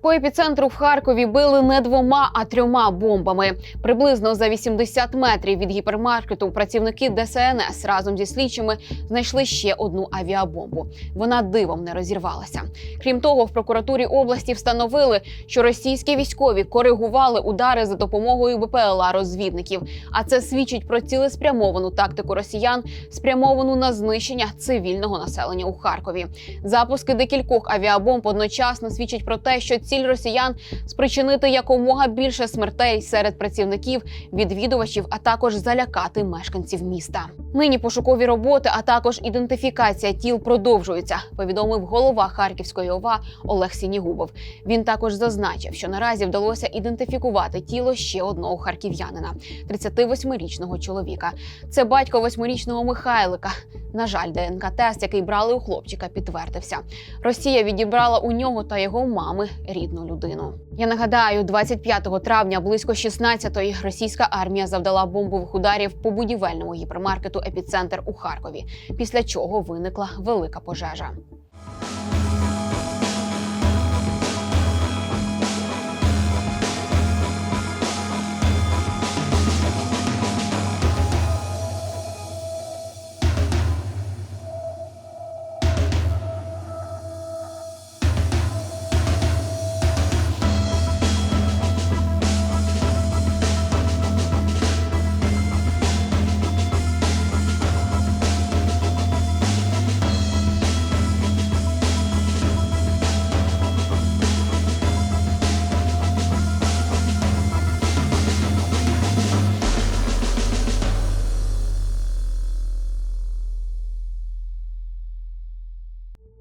По епіцентру в Харкові били не двома, а трьома бомбами. Приблизно за 80 метрів від гіпермаркету працівники ДСНС разом зі слідчими знайшли ще одну авіабомбу. Вона дивом не розірвалася. Крім того, в прокуратурі області встановили, що російські військові коригували удари за допомогою БПЛА розвідників. А це свідчить про цілеспрямовану тактику росіян, спрямовану на знищення цивільного населення у Харкові. Запуски декількох авіабомб одночасно свідчать про те, що ціль росіян спричинити якомога більше смертей серед працівників, відвідувачів, а також залякати мешканців міста. Нині пошукові роботи, а також ідентифікація тіл продовжуються. Повідомив голова Харківської ОВА Олег Сінігубов. Він також зазначив, що наразі вдалося ідентифікувати тіло ще одного харків'янина, 38-річного чоловіка. Це батько восьмирічного Михайлика. На жаль, ДНК-тест, який брали у хлопчика, підтвердився. Росія відібрала у нього та його мами рідну людину. Я нагадаю, 25 травня близько 16-ї російська армія завдала бомбових ударів по будівельному гіпермаркету Епіцентр у Харкові, після чого виникла велика пожежа.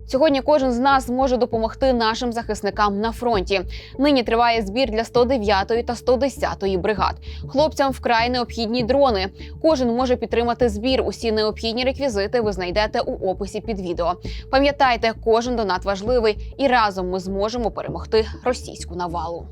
Сьогодні кожен з нас може допомогти нашим захисникам на фронті. Нині триває збір для 109-ї та 110-ї бригад. Хлопцям вкрай необхідні дрони. Кожен може підтримати збір. Усі необхідні реквізити ви знайдете у описі під відео. Пам'ятайте, кожен донат важливий, і разом ми зможемо перемогти російську навалу.